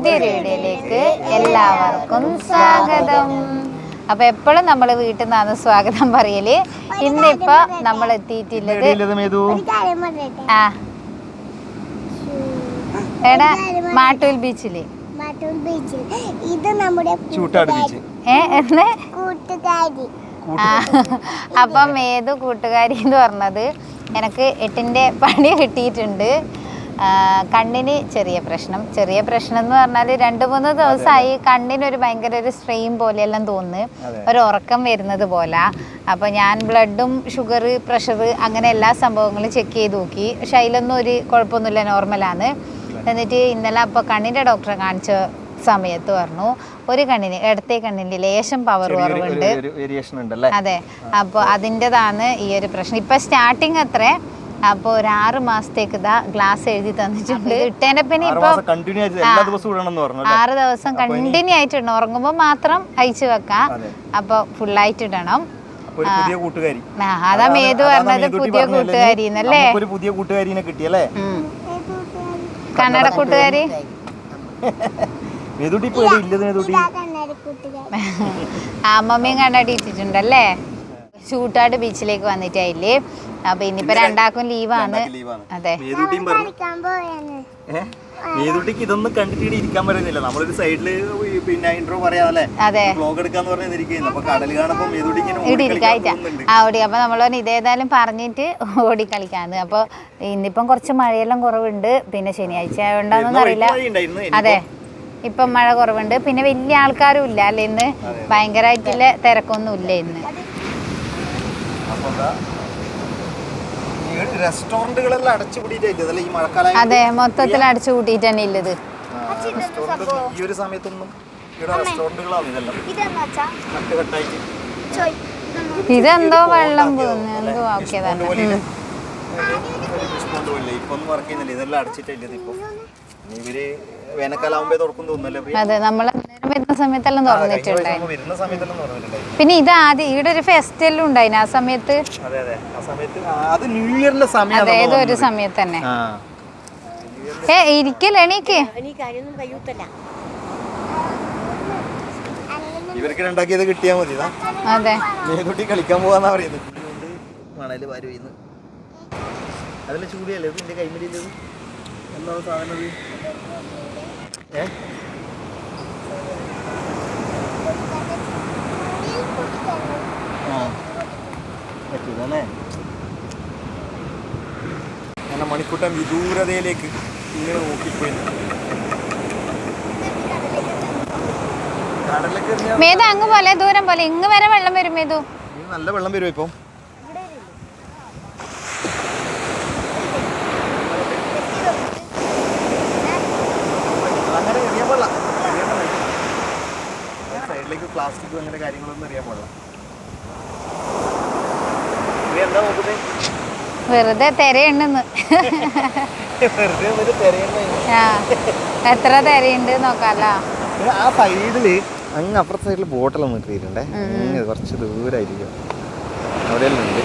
പുതിയൊരു വീഡിയോയിലേക്ക് എല്ലാവർക്കും സ്വാഗതം. അപ്പൊ എപ്പോഴും നമ്മൾ വീട്ടിൽ നിന്നാണ് സ്വാഗതം പറയൽ. ഇന്നിപ്പോ നമ്മൾ എത്തിയിട്ടുള്ളത് പറയട്ടെ ആ. എടാ മാട്ടൂൽ ബീച്ചിൽ. ഇത് നമ്മുടെ അപ്പം ഏത് കൂട്ടുകാരി എന്ന് പറഞ്ഞത് എനിക്ക് എട്ടിന്റെ പണി കിട്ടിയിട്ടുണ്ട്. കണ്ണിന് ചെറിയ പ്രശ്നം. ചെറിയ പ്രശ്നം എന്ന് പറഞ്ഞാൽ രണ്ട് മൂന്ന് ദിവസമായി കണ്ണിനൊരു ഭയങ്കര ഒരു സ്ട്രെയിൻ പോലെയെല്ലാം തോന്നുന്നു. ഒരു ഉറക്കം വരുന്നത് പോലെ. അപ്പോൾ ഞാൻ ബ്ലഡും ഷുഗർ പ്രഷർ അങ്ങനെ എല്ലാ സംഭവങ്ങളും ചെക്ക് ചെയ്ത് നോക്കി. പക്ഷെ അതിലൊന്നും ഒരു കുഴപ്പമൊന്നുമില്ല നോർമലാണ് എന്നിട്ട് ഇന്നലെ അപ്പോൾ കണ്ണിന്റെ ഡോക്ടറെ കാണിച്ച സമയത്ത് പറഞ്ഞു ഒരു കണ്ണിന് ഇടത്തെ കണ്ണിന് ലേശം പവർ കുറവുണ്ട്. അതെ. അപ്പോൾ അതിന്റെതാണ് ഈ ഒരു പ്രശ്നം. ഇപ്പൊ സ്റ്റാർട്ടിങ് അത്ര അപ്പോൾ ഒരു ആറ് മാസത്തേക്ക് ഇതാ ഗ്ലാസ് എഴുതി തന്നിട്ടുണ്ട്. ഇട്ടേനെ പിന്നെ ആറ് ഇപ്പൊ മാസം കണ്ടിന്യൂ ആയിട്ട് എല്ലാ ദിവസവും ഇടണം എന്ന് പറഞ്ഞു അല്ലേ? ആറ് ദിവസം കണ്ടിന്യൂ ആയിട്ടുണ്ട് ഉറങ്ങുമ്പോൾ മാത്രം അയച്ചു വെക്കാം. അപ്പൊ ഫുള്ളായിട്ട് ഇടണം. പുതിയ കൂട്ടുകാരി. അതാ മേതു പറഞ്ഞത് പുതിയ കൂട്ടുകാരി എന്നല്ലേ നമുക്കൊരു പുതിയ കൂട്ടുകാരിനെ കിട്ടിയല്ലേ. കന്നഡ കൂട്ടുകാരി? മേതുട്ടി. ഇപ്പൊ ഇല്ലത് മേതുട്ടി? അമ്മമ്മയും കണ്ടടിയിട്ടുണ്ടല്ലേ ചൂട്ടാട് ബീച്ചിലേക്ക് വന്നിട്ടായില്ലേ? അപ്പൊ ഇനിയിപ്പോ രണ്ടാക്കും ലീവാണ് അതെ. മേതുട്ടിക്ക് ഇതൊന്നും കണ്ടിട്ട് ഇവിടെ ഇരിക്കാൻ പറയുന്നില്ല നമ്മളൊരു സൈഡിൽ പിന്നെ ഇൻട്രോ വ്ലോഗ് എടുക്കാന്ന് പറഞ്ഞിരിക്കുന്നു അപ്പൊ കടൽ കാണുമ്പോ മേതുട്ടിക്ക് ആ ഓടി. അപ്പൊ നമ്മൾ ഇതേതായാലും പറഞ്ഞിട്ട് ഓടി കളിക്കാന്ന്. അപ്പൊ ഇന്നിപ്പം കുറച്ച് മഴയെല്ലാം കുറവുണ്ട്. പിന്നെ ശനിയാഴ്ച ആയതുകൊണ്ടാണെന്ന് ഇന്ന് അറിയില്ല. അതെ. ഇപ്പം മഴ കുറവുണ്ട്. പിന്നെ വലിയ ആൾക്കാരും ഇല്ല അല്ലെ ഇന്ന്? ഭയങ്കരമായിട്ടുള്ള തിരക്കൊന്നും ഇല്ല ഇന്ന്. അപ്പൊ എന്താ, ഈ റെസ്റ്റോറന്റുകളെല്ലാം അടച്ചുപൂട്ടിയിട്ടല്ലേ ഈ മഴക്കാലം അതെ മൊത്തത്തിൽ അടച്ചു കൂട്ടിയിട്ടാണ് ഉള്ളത്. റെസ്റ്റോറന്റ് ഈ ഒരു സമയത്തൊന്നും ഇവിടെ റെസ്റ്റോറന്റുകളാണ് ഇതെല്ലാം. ഇതെന്തോ വെള്ളം പോകുന്നു എന്തോ ആക്കിയതാണ്. ഉം. ഇപ്പൊ ഒന്നും വർക്ക് ചെയ്യുന്നില്ല. ഇതെല്ലാം അടച്ചിട്ടില്ല ഇപ്പൊ ഇനി ഇവർ തുറക്കും തോന്നുന്നല്ലേ? അതെ നമ്മൾ വരുന്ന സമയത്തെല്ലാം തുറന്നിട്ടുണ്ടായി. വരുന്ന സമയത്തെല്ലാം തുറന്നിട്ടുണ്ടായി. പിന്നെ ഇത് ആദ്യം ഇവിടെ ഒരു ഫെസ്റ്റെല്ലാം ഉണ്ടായിന്. ആ സമയത്ത് അതെ അതെ. ആ സമയത്ത് അത് ന്യൂ ഇയറിന്റെ സമയം അതെ ഏതോ ഒരു സമയത്ത് തന്നെ. ഏ ഇരിക്കല്ല എണീക്ക്? ഇവർക്ക് ഉണ്ടാക്കിയത് കിട്ടിയാ മതി അതെ. കളിക്കാൻ പോവാന്നാ പറയുന്നത്. മണൽ വാരി വീന്ന് അതിലെ ചൂടിയല്ലേ? ഇത് എന്റെ എന്താണ് സാധനം? ഏ? ആ. അങ്ങനെ മണിക്കൂട്ടം വിദൂരതയിലേക്ക് ഇങ്ങനെ നോക്കിപ്പോയി. കടലൊക്കെ അങ്ങ് പോലെ ദൂരം പോലെ. ഇങ്ങ് വരെ വെള്ളം വരും മേതു. നല്ല വെള്ളം വരുമോ ഇപ്പം അങ്ങനെ എറിയാൻ പാടില്ല എറിയാൻ പാടില്ല. സൈഡിലേക്ക് പ്ലാസ്റ്റിക് അങ്ങനെ കാര്യങ്ങളൊന്നും അറിയാൻ പാടില്ല. നീ എന്താ നോക്കുന്നേ വെറുതെ തിരയുണ്ടെന്ന്. എത്ര തിരയുണ്ട് നോക്കാലോ. ആ സൈഡിൽ അങ്ങ് അപ്പുറത്തെ സൈഡിൽ ബോട്ടെല്ലാം നിർത്തിയിട്ടുണ്ടേ അങ്ങ് കുറച്ച് ദൂരായിരിക്കും. അവിടെയെല്ലാം ഉണ്ട്.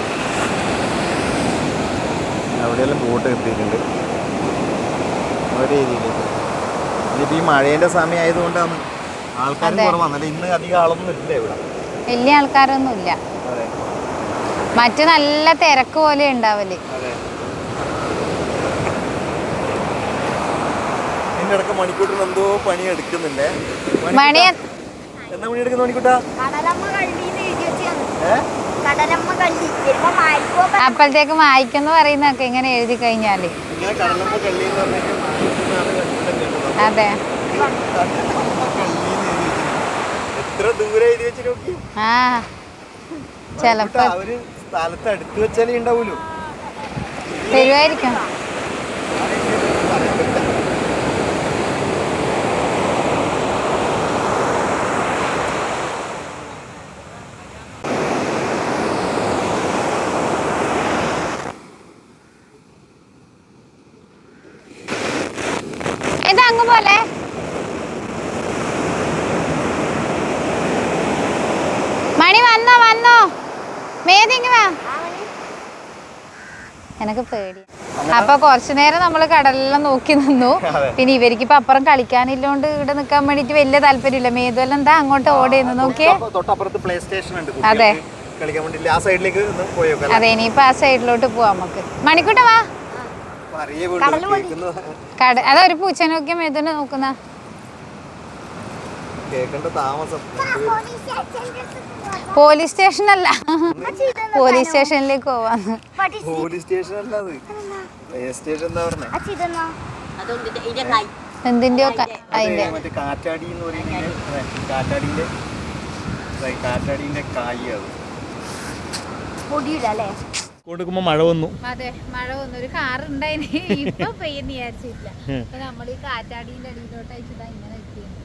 അവിടെയെല്ലാം ബോട്ട് കിട്ടിയിട്ടുണ്ട് ഒരു രീതിയിലേക്ക്. ഇനിയിപ്പോൾ ഈ മഴേന്റെ സമയം ആയതുകൊണ്ടാണ് ആൾക്കാരും കുറവാണ്. ഇന്ന് അധികം ആളൊന്നും ഇല്ല ഇവിടെ. വലിയ ആൾക്കാരൊന്നും ഇല്ല അതെ. മറ്റു നല്ല തിരക്ക് പോലെ ഉണ്ടാവൽ. അതെ. മണി അപ്പോഴത്തേക്ക് മായ്ക്കെന്ന് പറയുന്നൊക്കെ ഇങ്ങനെ എഴുതി കഴിഞ്ഞാൽ. ഇങ്ങനെ കടലമ്മ കള്ളി എന്ന് പറഞ്ഞിട്ട് മാറ്റുന്നതാണ് കണ്ടിട്ട് കേട്ടത്. അതെ കടലമ്മ കള്ളി എന്ന് എഴുതി വെച്ചിട്ടുണ്ട്. എത്ര ദൂരെ എഴുതി വെച്ച് നോക്കി. ആ ചെലപ്പോ. അവർ സ്ഥലത്ത് അടുത്ത് വെച്ചാലേ ഉണ്ടാവൂലോ തരുമായിരിക്കും ഇത് അങ്ങ് പോലെ മണി വന്നോ വന്നോ മേതിങ് വാ? എനക്ക് പേടി. അപ്പൊ കുറച്ചു നേരം നമ്മൾ കടലെല്ലാം നോക്കി നിന്നു. പിന്നെ ഇവർക്ക് ഇപ്പൊ അപ്പുറം കളിക്കാനില്ലോണ്ട് ഇവിടെ നിക്കാൻ വേണ്ടിട്ട് വലിയ താല്പര്യമില്ല. മേതുവെല്ലാം എന്താ അങ്ങോട്ട് ഓടിയെന്ന് നോക്കിയേ. അതെ. കളിക്കാൻ വേണ്ടി ആ സൈഡിലേക്ക് ഒന്ന് പോയോക്കാം അതെ ഇനിയിപ്പൊ ആ സൈഡിലോട്ട് പോവാ നമുക്ക്. മണിക്കൂട്ട വാ. കട അതാ ഒരു പൂച്ചനെ നോക്കിയ മേതുവിനെ നോക്കുന്ന. കേൾക്കേണ്ട താമസം. പോലീസ് സ്റ്റേഷനല്ല. പോലീസ് സ്റ്റേഷനിലേക്ക് പോവാന്ന് പോലീസ് സ്റ്റേഷൻ അല്ല അത് സ്റ്റേഷൻ എന്താ പറഞ്ഞേ? അച്ഛൻ എന്തിന്റെയോ അതിന്റെ. മറ്റേ കാറ്റാടി എന്ന് പറയുന്നത് അതെ, കാറ്റാടിന്റെ അതെ, കാറ്റാടിന്റെ കായ് അത്. പൊടിയില്ല അല്ലേ കൊടുക്കുമ്പോ മഴ വന്നു. അതെ മഴ വന്നു. ഒരു കാർ ഉണ്ടായിന്. ഇപ്പൊ പെയ്യെന്ന് വിചാരിച്ചില്ല അപ്പൊ നമ്മൾ ഈ കാറ്റാടിന്റെ അടിയിലോട്ട് അയച്ചിട്ടാ ഇങ്ങനെ എത്തിയത്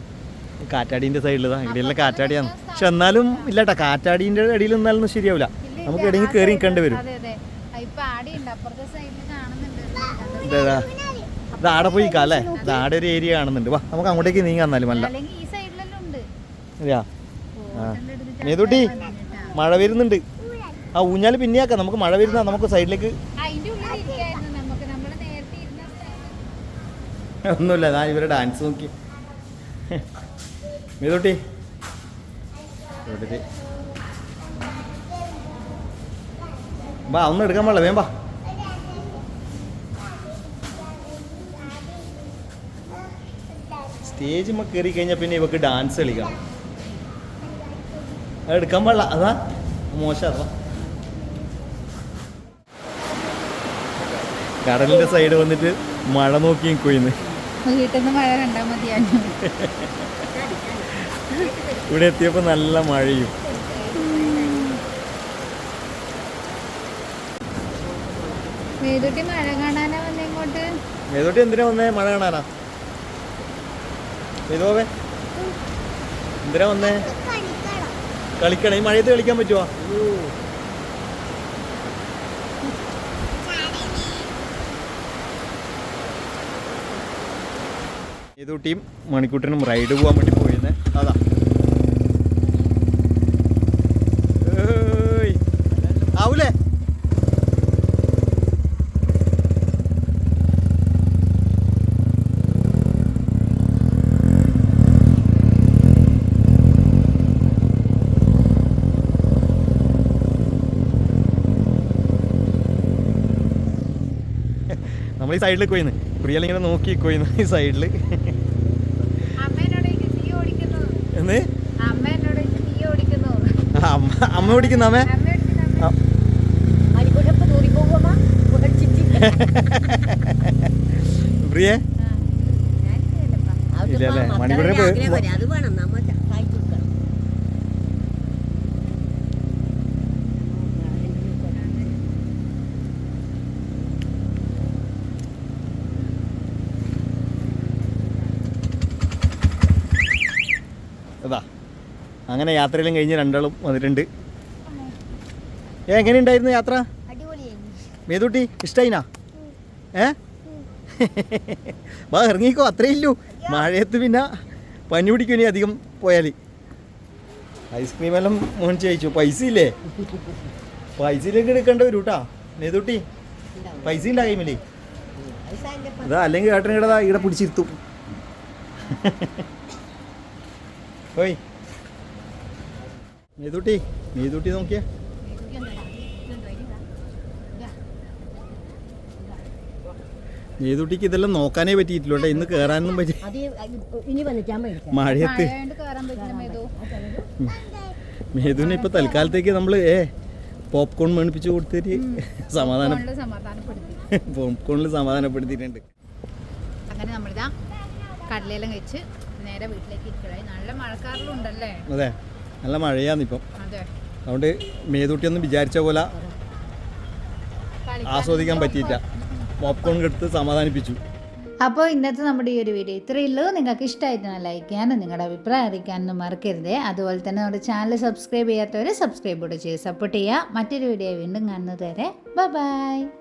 കാറ്റാടിന്റെ സൈഡിൽ ഇവിടെയെല്ലാം കാറ്റാടിയാണ്. പക്ഷെ എന്നാലും ഇല്ലട്ടാ. കാറ്റാടിന്റെ അടിയിൽ നിന്നാലൊന്നും ശരിയാവില്ല നമുക്ക് ഇടയിൽ കയറി നിൽക്കേണ്ടി വരും. ഇത് ആടെ പോയി കാലേ ഇത് ആടെ ഒരു ഏരിയ കാണുന്നുണ്ട്. വാ നമുക്ക് അങ്ങോട്ടേക്ക് നീങ്ങാൻ എന്നാലും അല്ല. അതെയാ മേതൂട്ടി മഴ വരുന്നുണ്ട്. ആ ഊഞ്ഞാൽ പിന്നെയാക്കാം. നമുക്ക് മഴ വരുന്ന നമുക്ക് സൈഡിലേക്ക്. ഒന്നുമില്ല. ഞാൻ ഇവരെ ഡാൻസ് നോക്കി. മേതൂട്ടി. ബാ ഒന്നും എടുക്കാൻ പാടില്ല വേമ്പാ സ്റ്റേജ് മ കയറി കഴിഞ്ഞാൽ പിന്നെ ഇവക്ക് ഡാൻസ് കളിക്കണം. അത് എടുക്കാൻ പാടില്ല അതാ മോശം അതാ കടലിന്റെ സൈഡ് വന്നിട്ട് മഴ നോക്കി കൊയ്യുന്നു വീട്ടിൽ നിന്ന് മഴ കണ്ടാൽ മതിയായിരുന്നു. ഇവിടെ എത്തിയപ്പോൾ നല്ല മഴയും. മേതുട്ടി മഴ കാണാനാ വന്നേ ഇങ്ങോട്ട്? മേതോട്ടി എന്തിനാ വന്നേ? മഴ കാണാനാ? മേതോവേ എന്തിനാ വന്നേ? കളിക്കണം. ഈ മഴയത്ത് കളിക്കാൻ പറ്റുമോ മേതൂട്ടിയും മണിക്കൂട്ടനും റൈഡ് പോകാൻ വേണ്ടി പോയിരുന്നേ അതാ. ആവൂലേ? നമ്മൾ ഈ സൈഡിൽ പോയിന്ന്. പ്രിയൽ നോക്കി പോയിന്ന് ഈ സൈഡിൽ അമ്മ എന്നോട് ചോദിച്ചു, നീ ഓടിക്കുന്നു എന്ന് അമ്മ ഓടിക്കുന്നു. അമ്മ പ്രിയേ? ഇല്ലല്ലേ മണിക്കൂറിന് പേ- അത് വേണം നമ്മൾ സഹായിച്ചു കൊടുക്കണം അതാ അങ്ങനെ യാത്രയെല്ലാം കഴിഞ്ഞ് രണ്ടാളും വന്നിട്ടുണ്ട്. ഏ എങ്ങനെയുണ്ടായിരുന്നു യാത്ര? മേതുട്ടി ഇഷ്ടായിനാ? ഏ? വാ ഇറങ്ങിക്കോ അത്രേ മഴയത്ത് പിന്നെ പനി പിടിക്കും ഇനി അധികം പോയാൽ ഐസ്ക്രീമെല്ലാം മേടിച്ച് കഴിച്ചു. പൈസ ഇല്ലേ? പൈസയിലേക്ക് എടുക്കേണ്ട വരൂ കേട്ടാ മേതൂട്ടി പൈസ കൈമലേ. അതാ അല്ലെങ്കിൽ ഏട്ടൻ കിടതാ ഇവിടെ പിടിച്ചിരുത്തും. ഓയ് മേതൂട്ടി മീതുട്ടി നോക്കിയേ. മീതുട്ടിക്ക് ഇതെല്ലാം നോക്കാനേ പറ്റിയിട്ടില്ല കേട്ടോ. ഇന്ന് കയറാനൊന്നും പറ്റി അത് ഇനി വന്നിട്ടാൻ മേടിക്കാം. മഴയത്ത്. മേധുവിനെ ഇപ്പൊ തൽക്കാലത്തേക്ക് നമ്മൾ ഏ പോപ്കോൺ മേണിപ്പിച്ച് കൊടുത്തിട്ട് സമാധാനം പോപ്കോണിൽ സമാധാനപ്പെടുത്തിയിട്ടുണ്ട്. അങ്ങനെ നമ്മളിതാ കടലെല്ലാം കഴിച്ച് നേരെ വീട്ടിലേക്ക് ഇരിക്കലായി നല്ല മഴക്കാറിലുണ്ടല്ലേ അതെ. നല്ല മഴയാന്നിപ്പം അതെ. അതുകൊണ്ട് മേതൂട്ടിയൊന്നും വിചാരിച്ച പോലെ ആസ്വദിക്കാൻ പറ്റിയില്ല. പോപ്കോൺ എടുത്ത് സമാധാനിപ്പിച്ചു. അപ്പോൾ ഇന്നത്തെ നമ്മുടെ ഈ ഒരു വീഡിയോ ഇത്രയേ ഉള്ളൂ. നിങ്ങൾക്ക് ഇഷ്ടമായിട്ട് ലൈക്ക് ചെയ്യാനും നിങ്ങളുടെ അഭിപ്രായം അറിയിക്കാനൊന്നും മറക്കരുത്. അതുപോലെ തന്നെ നമ്മുടെ ചാനൽ സബ്സ്ക്രൈബ് ചെയ്യാത്തവരെ സബ്സ്ക്രൈബ് കൂടെ ചെയ്ത് സപ്പോർട്ട് ചെയ്യുക. മറ്റൊരു വീഡിയോ വീണ്ടും കാണുന്നതുവരെ ബൈ